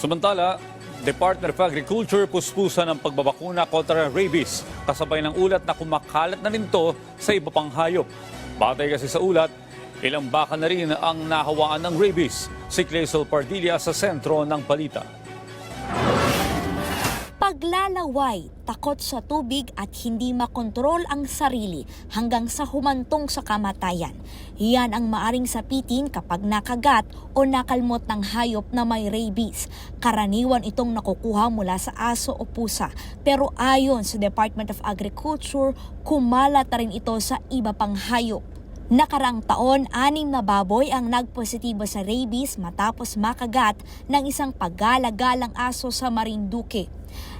Samantala, Department of Agriculture puspusan ang pagbabakuna kontra rabies kasabay ng ulat na kumakalat na rin to sa iba pang hayop. Batay kasi sa ulat, ilang baka na rin ang nahawaan ng rabies. Si Clazel Pardilla sa sentro ng balita. Paglalaway, takot sa tubig at hindi makontrol ang sarili hanggang sa humantong sa kamatayan. Yan ang maaring sapitin kapag nakagat o nakalmot ng hayop na may rabies. Karaniwan itong nakukuha mula sa aso o pusa. Pero ayon sa Department of Agriculture, kumalat na rin ito sa iba pang hayop. Nakaraang taon, anim na baboy ang nagpositibo sa rabies matapos makagat ng isang paggalagalang aso sa Marinduque.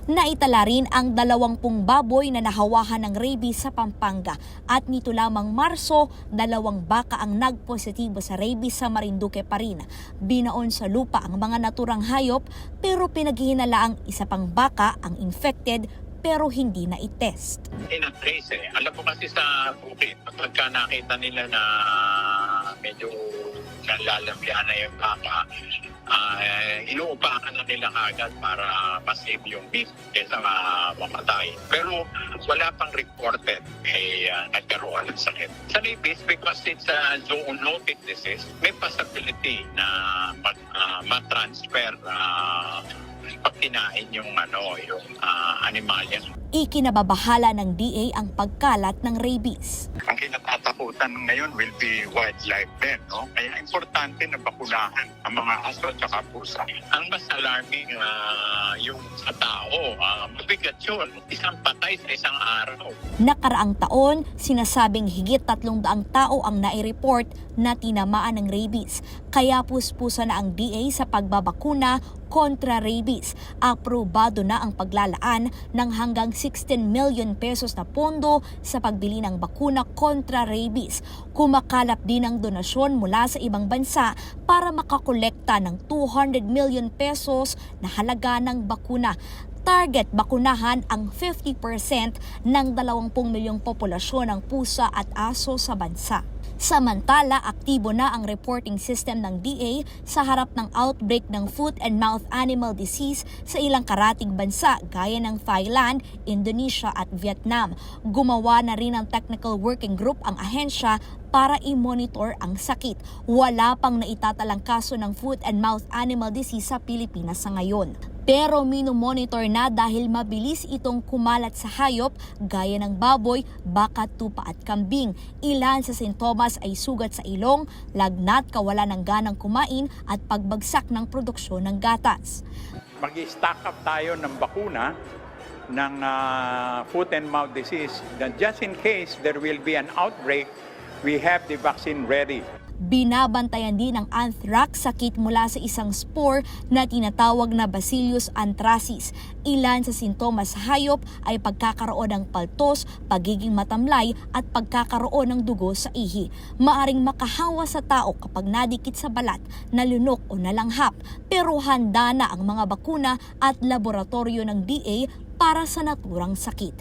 Naitala rin ang dalawampung baboy na nahawahan ng rabies sa Pampanga at nito lamang Marso, dalawang baka ang nagpositibo sa rabies sa Marinduque pa rin. Binaon sa lupa ang mga naturang hayop pero pinaghihinala ang isa pang baka ang infected pero hindi na itest. in-trace eh. Alam mo kasi sa bukid, pagka nakita nila na medyo nalalambyan na yung baka, uh, inuupakan na nila agad para masave yung beef kaysa ma- mamatay. Pero wala pang reported may uh, nagkaroon ng sakit. Sa rabies, because it's a zoonotic disease, may possibility na mag, uh, ma-transfer uh, kinain yung ano yung uh, animalya Ikinababahala ng DA ang pagkalat ng rabies. ang kinatatakutan ngayon will be wildlife din, no? Kaya importante na bakunahan ang mga aso at saka pusa. Ang mas alarming ah, yung sa tao, ah, mabigat yun. Isang patay sa isang araw. Nakaraang taon, sinasabing higit 300 tao ang nai-report na tinamaan ng rabies. Kaya puspusa na ang DA sa pagbabakuna kontra rabies. Aprobado na ang paglalaan ng hanggang 16 million pesos na pondo sa pagbili ng bakuna kontra rabies. Kumakalap din ang donasyon mula sa ibang bansa para makakolekta ng 200 million pesos na halaga ng bakuna target bakunahan ang 50% ng 20 milyong populasyon ng pusa at aso sa bansa. Samantala, aktibo na ang reporting system ng DA sa harap ng outbreak ng foot and mouth animal disease sa ilang karating bansa gaya ng Thailand, Indonesia at Vietnam. Gumawa na rin ng technical working group ang ahensya para i-monitor ang sakit. Wala pang naitatalang kaso ng foot and mouth animal disease sa Pilipinas sa ngayon. Pero minomonitor na dahil mabilis itong kumalat sa hayop gaya ng baboy, baka, tupa at kambing. Ilan sa sintomas ay sugat sa ilong, lagnat, kawalan ng ganang kumain at pagbagsak ng produksyon ng gatas. mag-stock up tayo ng bakuna ng ah, foot and mouth disease. Then just in case there will be an outbreak, we have the vaccine ready. Binabantayan din ang anthrax, sakit mula sa isang spore na tinatawag na Bacillus anthracis. Ilan sa sintomas hayop ay pagkakaroon ng paltos, pagiging matamlay at pagkakaroon ng dugo sa ihi. Maaring makahawa sa tao kapag nadikit sa balat, nalunok o nalanghap. Pero handa na ang mga bakuna at laboratorio ng DA para sa naturang sakit.